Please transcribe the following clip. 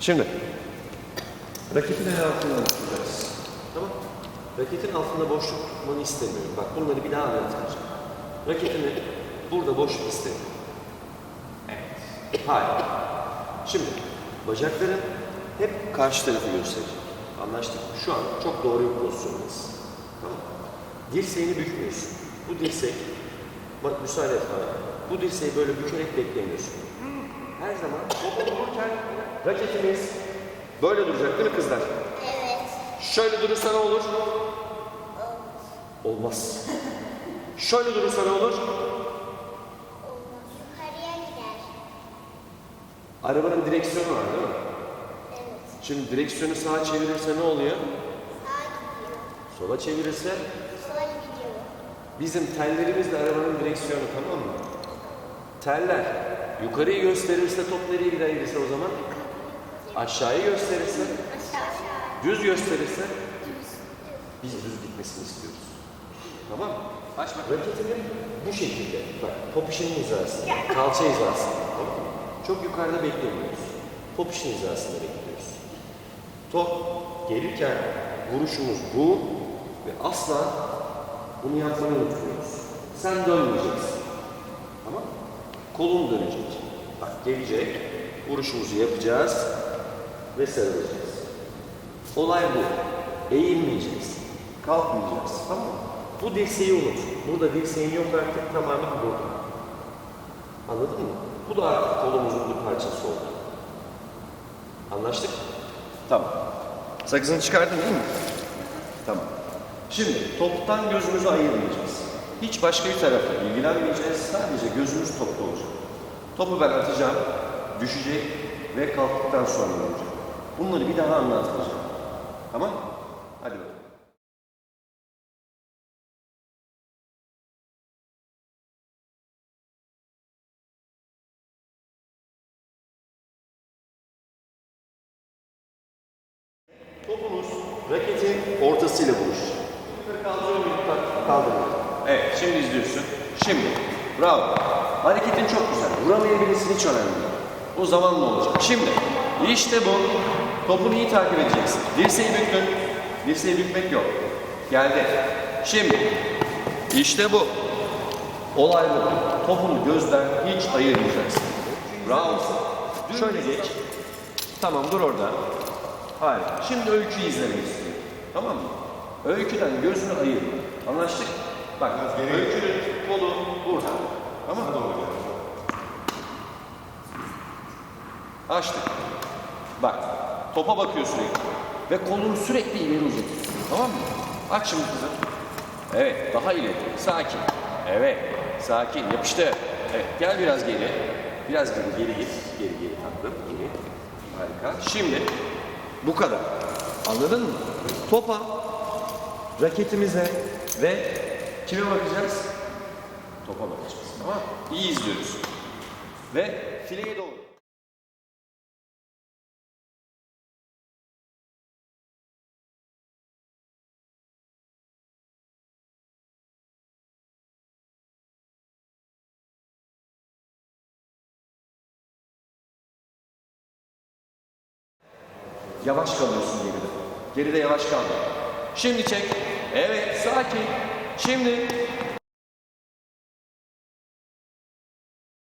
Şimdi raketin en altından tutacağız. Tamam Raketin altında boşluk tutmanı istemiyorum. Bak bunları bir daha anlatacağım. Raketini burada boşluk istemiyorum. Evet. Hayır. Şimdi bacakların hep karşı tarafı gösterecek. Anlaştık mı? Şu an çok doğru bir pozisyondayız. Tamam Dirseğini bükmüyorsun. Bu dirsek, bak müsaade et bana. Bu dirseği böyle bükerek beklemiyorsun. Her zaman topa vururken raketimiz böyle duracak değil mi kızlar? Evet. Şöyle durursa ne olur? Olmaz. Şöyle durursa ne olur? Arabanın direksiyonu var değil mi? Evet. Şimdi direksiyonu sağa çevirirse ne oluyor? Sağa gidiyor. Sola çevirirse Sola gidiyor. bizim tellerimiz de arabanın direksiyonu tamam mı? Teller yukarıyı gösterirse top nereye giderse o zaman aşağıyı gösterirse düz gösterirse biz düz gitmesini istiyoruz. Tamam mı? Bak. Raketinin bu şekilde, bak top işinin hizasında, kalça hizasında, tamam mı? Çok yukarıda beklemiyoruz. Top işin hizasında bekliyoruz. Top gelirken vuruşumuz bu ve asla bunu yapmayı unutmuyoruz. Sen dönmeyeceksin. Kolun dönecek. Bak gelecek, vuruşumuzu yapacağız ve sarılacağız. Olay bu. Eğilmeyeceksin. Kalkmayacaksın. Tamam? Bu dirseği unut. Burada dirseğin yok artık tamamen burada. Anladın mı? Bu da artık kolumuzun bir parçası oldu. Anlaştık mı? Tamam. Sakızını çıkardın değil mi? Tamam. Şimdi toptan gözümüzü ayırmayacağız. Hiç başka bir tarafa ilgilenmeyeceğiz. Sadece gözümüz topta olacak. Topu ben atacağım, düşecek ve kalktıktan sonra olacak. Bunları bir daha anlatmayacağım. Tamam? Hadi bakalım. Topumuz raketin ortasıyla buluşacak. Bak, Kaldırıyor. Evet, şimdi izliyorsun. Şimdi. Bravo. Hareketin çok güzel. Vuramayabilirsin hiç önemli değil. O zaman ne olacak? Şimdi. işte bu. Topunu iyi takip edeceksin. Dirseği büktün. Dirseği bükmek yok. Geldi. Şimdi. işte bu. Olay bu. Topunu gözden hiç ayırmayacaksın. Bravo. Şöyle geç. Tamam dur orada. Hayır. Şimdi öyküyü izlemek istiyorum. Tamam mı? Öyküden gözünü ayır. Anlaştık? Bak öykünün kolu burada. Tamam mı? Açtık. Bak topa bakıyor sürekli. Ve kolunu sürekli ileri uzatıyorsun. Tamam mı? Aç şimdi kızım. Evet daha ileri. Sakin. Evet. Sakin. Yapıştı. Evet gel biraz geri. Biraz geri geri git. Geri geri tatlım. Geri. Harika. Şimdi bu kadar. Anladın mı? Topa, raketimize ve kime bakacağız? Topa bakacağız. Tamam? İyi izliyoruz. Ve fileye doğru. Yavaş kalıyorsun geride. Geride yavaş kalma. Şimdi çek. Evet, sakin. Şimdi